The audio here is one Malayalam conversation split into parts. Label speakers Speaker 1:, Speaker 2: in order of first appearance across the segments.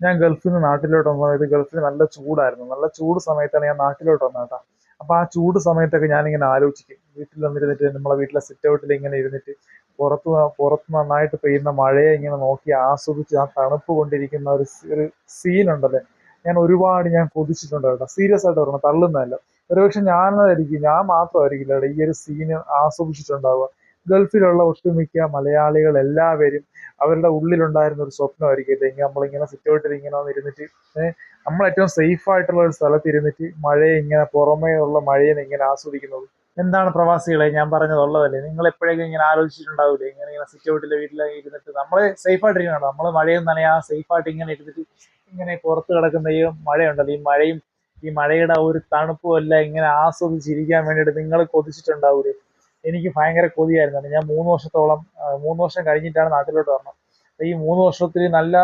Speaker 1: ഞാൻ ഗൾഫിൽ നിന്ന് നാട്ടിലോട്ട് വന്ന സമയത്ത് ഗൾഫിൽ നല്ല ചൂടായിരുന്നു. നല്ല ചൂട് സമയത്താണ് ഞാൻ നാട്ടിലോട്ട് വന്നത് കേട്ടോ. അപ്പൊ ആ ചൂട് സമയത്തൊക്കെ ഞാനിങ്ങനെ ആലോചിക്കും. വീട്ടിൽ വന്നിരുന്നിട്ട് നമ്മളെ വീട്ടിലെ സിറ്റ് ഔട്ടിൽ ഇങ്ങനെ ഇരുന്നിട്ട് പുറത്ത് പുറത്ത് നന്നായിട്ട് പെയ്യുന്ന മഴയെ ഇങ്ങനെ നോക്കി ആസ്വദിച്ച് ആ തണുപ്പ് കൊണ്ടിരിക്കുന്ന ഒരു ഒരു സീൻ ഉണ്ടല്ലേ? ഞാൻ ഒരുപാട് ഞാൻ കൊതിച്ചിട്ടുണ്ട് കേട്ടോ. സീരിയസ് ആയിട്ട് പറഞ്ഞു തള്ളുന്നതല്ല. ഒരുപക്ഷെ ഞാനായിരിക്കും ഞാൻ മാത്രമായിരിക്കില്ല ഈ ഒരു സീന് ആസ്വദിച്ചിട്ടുണ്ടാവുക. ഗൾഫിലുള്ള ഒട്ടുമിക്ക മലയാളികൾ എല്ലാവരും അവരുടെ ഉള്ളിലുണ്ടായിരുന്ന ഒരു സ്വപ്നമായിരിക്കും. ഇല്ലെങ്കിൽ നമ്മളിങ്ങനെ സിറ്റൗട്ടിൽ ഇങ്ങനെ വന്നിരുന്നിട്ട് നമ്മൾ ഏറ്റവും സേഫ് ആയിട്ടുള്ള ഒരു സ്ഥലത്ത് ഇരുന്നിട്ട് മഴയെ ഇങ്ങനെ പുറമേ ഉള്ള മഴയെ ഇങ്ങനെ ആസ്വദിക്കുന്നത്. എന്താണ് പ്രവാസികളെ? ഞാൻ പറഞ്ഞതുള്ളതല്ലേ. നിങ്ങൾ എപ്പോഴേക്കും ഇങ്ങനെ ആലോചിച്ചിട്ടുണ്ടാവില്ലേ? ഇങ്ങനെ ഇങ്ങനെ സിറ്റൗട്ടിലെ വീട്ടിലൊക്കെ ഇരുന്നിട്ട് നമ്മൾ സേഫ് ആയിട്ടിരിക്കണം നമ്മൾ മഴയും നനയാ സേഫ് ആയിട്ട് ഇങ്ങനെ ഇരുന്നിട്ട് ഇങ്ങനെ പുറത്ത് കിടക്കുന്ന ഈ മഴയുണ്ടല്ലോ. ഈ മഴയും ഈ മഴയുടെ ഒരു തണുപ്പും എല്ലാം ഇങ്ങനെ ആസ്വദിച്ചിരിക്കാൻ വേണ്ടിയിട്ട് നിങ്ങൾ കൊതിച്ചിട്ടുണ്ടാവൂലേ? എനിക്ക് ഭയങ്കര കൊതിയായിരുന്നു. ഞാൻ മൂന്ന് വർഷത്തോളം മൂന്ന് വർഷം കഴിഞ്ഞിട്ടാണ് നാട്ടിലോട്ട് വരണം. ഈ മൂന്ന് വർഷത്തിൽ നല്ല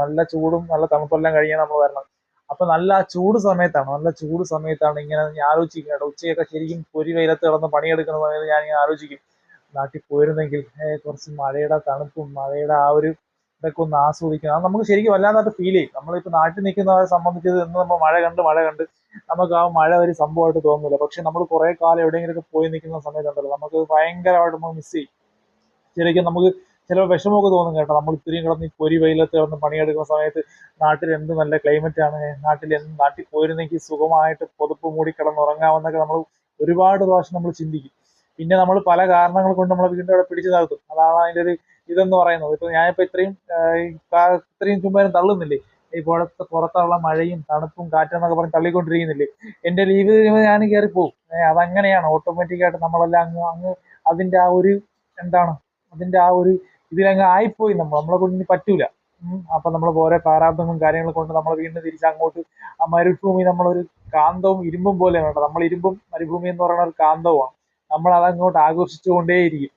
Speaker 1: നല്ല ചൂടും നല്ല തണുപ്പെല്ലാം കഴിഞ്ഞാൽ നമ്മൾ വരണം. അപ്പൊ നല്ല ചൂട് സമയത്താണ് നല്ല ചൂട് സമയത്താണ് ഇങ്ങനെ ഞാൻ ആലോചിക്കുന്നത് ഉച്ചയൊക്കെ ശരിക്കും പൊരി വെയിലത്ത് കിടന്ന് പണിയെടുക്കുന്ന സമയത്ത് ഞാൻ ഇങ്ങനെ ആലോചിക്കും. നാട്ടിൽ പോയിരുന്നെങ്കിൽ കുറച്ച് മഴയുടെ തണുപ്പും മഴയുടെ ആ ഒരു ഇതൊക്കെ ഒന്ന് ആസ്വദിക്കണം. അത് നമുക്ക് ശരിക്കും വല്ലാതായിട്ട് ഫീൽ ചെയ്യും. നമ്മളിപ്പോൾ നാട്ടിൽ നിൽക്കുന്നവരെ സംബന്ധിച്ച് ഇന്ന് നമ്മൾ മഴ കണ്ട് മഴ കണ്ട് നമുക്ക് ആ മഴ ഒരു സംഭവമായിട്ട് തോന്നുന്നില്ല പക്ഷെ നമ്മൾ കുറേ കാലം എവിടെയെങ്കിലുമൊക്കെ പോയി നിൽക്കുന്ന സമയത്തുണ്ടല്ലോ നമുക്ക് ഭയങ്കരമായിട്ട് നമ്മൾ മിസ് ചെയ്യും. ശരിക്കും നമുക്ക് ചില വിഷമമൊക്കെ തോന്നും കേട്ടോ. നമ്മൾ ഇത്രയും കിടന്ന് ഈ പൊരി വെയിലത്ത് കിടന്ന് പണിയെടുക്കുന്ന സമയത്ത് നാട്ടിൽ എന്ത് നല്ല ക്ലൈമറ്റ് ആണ് നാട്ടിൽ എന്ത് നാട്ടിൽ പോയിരുന്നെങ്കിൽ സുഖമായിട്ട് പൊതുപ്പ് മൂടി കിടന്ന് ഉറങ്ങാമെന്നൊക്കെ നമ്മൾ ഒരുപാട് പ്രാവശ്യം നമ്മൾ ചിന്തിക്കും. പിന്നെ നമ്മൾ പല കാരണങ്ങൾ കൊണ്ട് നമ്മൾ വീണ്ടും അവിടെ പിടിച്ചു നിർത്തും. അതാണ് അതിന്റെ ഒരു ഇതെന്ന് പറയുന്നത്. ഇപ്പൊ ഞാനിപ്പോ ഇത്രയും ഇത്രയും ചുമ്മാരും തള്ളുന്നില്ലേ? പുറത്ത് പുറത്തുള്ള മഴയും തണുപ്പും കാറ്റും എന്നൊക്കെ പറഞ്ഞ് തള്ളിക്കൊണ്ടിരിക്കുന്നില്ലേ? എന്റെ ലീവ് ഞാൻ കയറി പോകും അതങ്ങനെയാണ്. ഓട്ടോമാറ്റിക് ആയിട്ട് നമ്മളെല്ലാം അങ്ങ് അങ്ങ് അതിന്റെ ആ ഒരു എന്താണ്? അതിന്റെ ആ ഒരു ഇതിലങ്ങ് ആയിപ്പോയി നമ്മൾ. നമ്മളെ കൊണ്ട് പറ്റൂല. അപ്പൊ നമ്മൾ ഓരോ പ്രാരാബ്ദങ്ങളും കാര്യങ്ങളും കൊണ്ട് നമ്മൾ വീണ്ടും തിരിച്ച് അങ്ങോട്ട് ആ മരുഭൂമി നമ്മളൊരു കാന്തവും ഇരുമ്പും പോലെയാണ് കേട്ടോ. നമ്മൾ ഇരുമ്പും മരുഭൂമി എന്ന് പറയുന്ന ഒരു കാന്തവുമാണ്. നമ്മൾ അതങ്ങോട്ട് ആഘോഷിച്ചുകൊണ്ടേയിരിക്കും.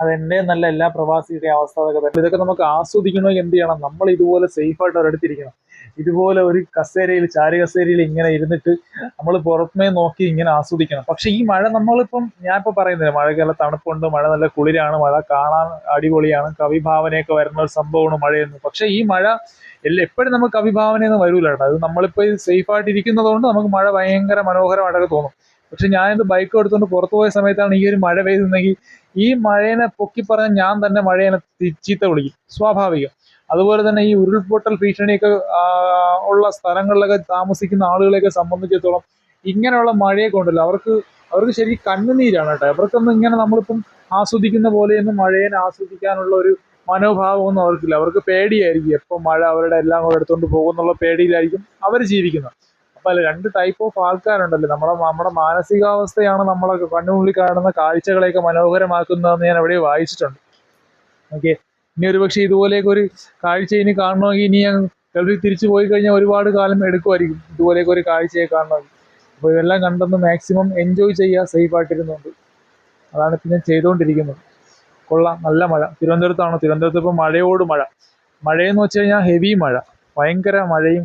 Speaker 1: അതെന്റെ നല്ല എല്ലാ പ്രവാസിയുടെ അവസ്ഥ അതൊക്കെ തന്നെ. ഇതൊക്കെ നമുക്ക് ആസ്വദിക്കണമെങ്കിൽ എന്ത് ചെയ്യണം? നമ്മൾ ഇതുപോലെ സേഫ് ആയിട്ട് ഒരിടത്തിരിക്കണം ഇതുപോലെ ഒരു കസേരയിൽ ചാരി കസേരയിൽ ഇങ്ങനെ ഇരുന്നിട്ട് നമ്മൾ പുറമേ നോക്കി ഇങ്ങനെ ആസ്വദിക്കണം. പക്ഷെ ഈ മഴ നമ്മളിപ്പം ഞാനിപ്പോൾ പറയുന്നില്ല. മഴയ്ക്ക് നല്ല തണുപ്പുണ്ട് മഴ നല്ല കുളിരാണ് മഴ കാണാൻ അടിപൊളിയാണ് കവിഭാവനയൊക്കെ വരുന്ന ഒരു സംഭവമാണ് മഴയെന്ന്. പക്ഷെ ഈ മഴ എല്ലാം എപ്പോഴും നമുക്ക് കവിഭാവനയൊന്നും വരൂല അത് നമ്മളിപ്പോ സേഫ് ആയിട്ട് ഇരിക്കുന്നത് കൊണ്ട് നമുക്ക് മഴ ഭയങ്കര മനോഹരമായിട്ടൊക്കെ തോന്നും. പക്ഷെ ഞാനിത് ബൈക്ക് എടുത്തുകൊണ്ട് പുറത്തു പോയ സമയത്താണ് ഈ ഒരു മഴ പെയ്തിരുന്നെങ്കിൽ ഈ മഴേനെ പൊക്കി പറഞ്ഞ ഞാൻ തന്നെ മഴേനെ ചീത്ത വിളിക്കും സ്വാഭാവികം. അതുപോലെ തന്നെ ഈ ഉരുൾപൊട്ടൽ ഭീഷണിയൊക്കെ ഉള്ള സ്ഥലങ്ങളിലൊക്കെ താമസിക്കുന്ന ആളുകളെയൊക്കെ സംബന്ധിച്ചിടത്തോളം ഇങ്ങനെയുള്ള മഴയെ കൊണ്ടല്ലോ അവർക്ക് അവർക്ക് ശരിക്കും കണ്ണുനീരാണ് കേട്ടോ. അവർക്കൊന്നും ഇങ്ങനെ നമ്മളിപ്പം ആസ്വദിക്കുന്ന പോലെയൊന്നും മഴയെ ആസ്വദിക്കാനുള്ള ഒരു മനോഭാവമൊന്നും അവർക്കില്ല. അവർക്ക് പേടിയായിരിക്കും എപ്പോൾ മഴ അവരുടെ എല്ലാം കൂടെ എടുത്തുകൊണ്ട് പോകുന്നുള്ള പേടിയിലായിരിക്കും അവർ ജീവിക്കുന്നത്. അല്ല രണ്ട് ടൈപ്പ് ഓഫ് ആൾക്കാരുണ്ടല്ലോ. നമ്മുടെ നമ്മുടെ മാനസികാവസ്ഥയാണ് നമ്മളെ കണ്ണുള്ളിൽ കാണുന്ന കാഴ്ചകളെയൊക്കെ മനോഹരമാക്കുന്നതെന്ന് ഞാൻ എവിടെയോ വായിച്ചിട്ടുണ്ട്. ഓക്കെ ഇനി ഒരു പക്ഷേ ഇതുപോലെയൊക്കെ ഒരു കാഴ്ച ഇനി കാണണമെങ്കിൽ ഇനി ഞാൻ ഗൾഫിൽ തിരിച്ചു പോയി കഴിഞ്ഞാൽ ഒരുപാട് കാലം എടുക്കുമായിരിക്കും. ഇതുപോലെയൊക്കെ ഒരു കാഴ്ചയെ കാണണമെങ്കിൽ. അപ്പോൾ ഇതെല്ലാം കണ്ടെന്ന് മാക്സിമം എൻജോയ് ചെയ്യുക സേഫ് ആയിട്ടിരുന്നുണ്ട് അതാണ് ഇപ്പം ഞാൻ ചെയ്തുകൊണ്ടിരിക്കുന്നത്. കൊള്ളാം. നല്ല മഴ. തിരുവനന്തപുരത്താണ്? തിരുവനന്തപുരത്ത് ഇപ്പോൾ മഴയോട് മഴ. മഴയെന്ന് വെച്ച് കഴിഞ്ഞാൽ ഹെവി മഴ. ഭയങ്കര മഴയും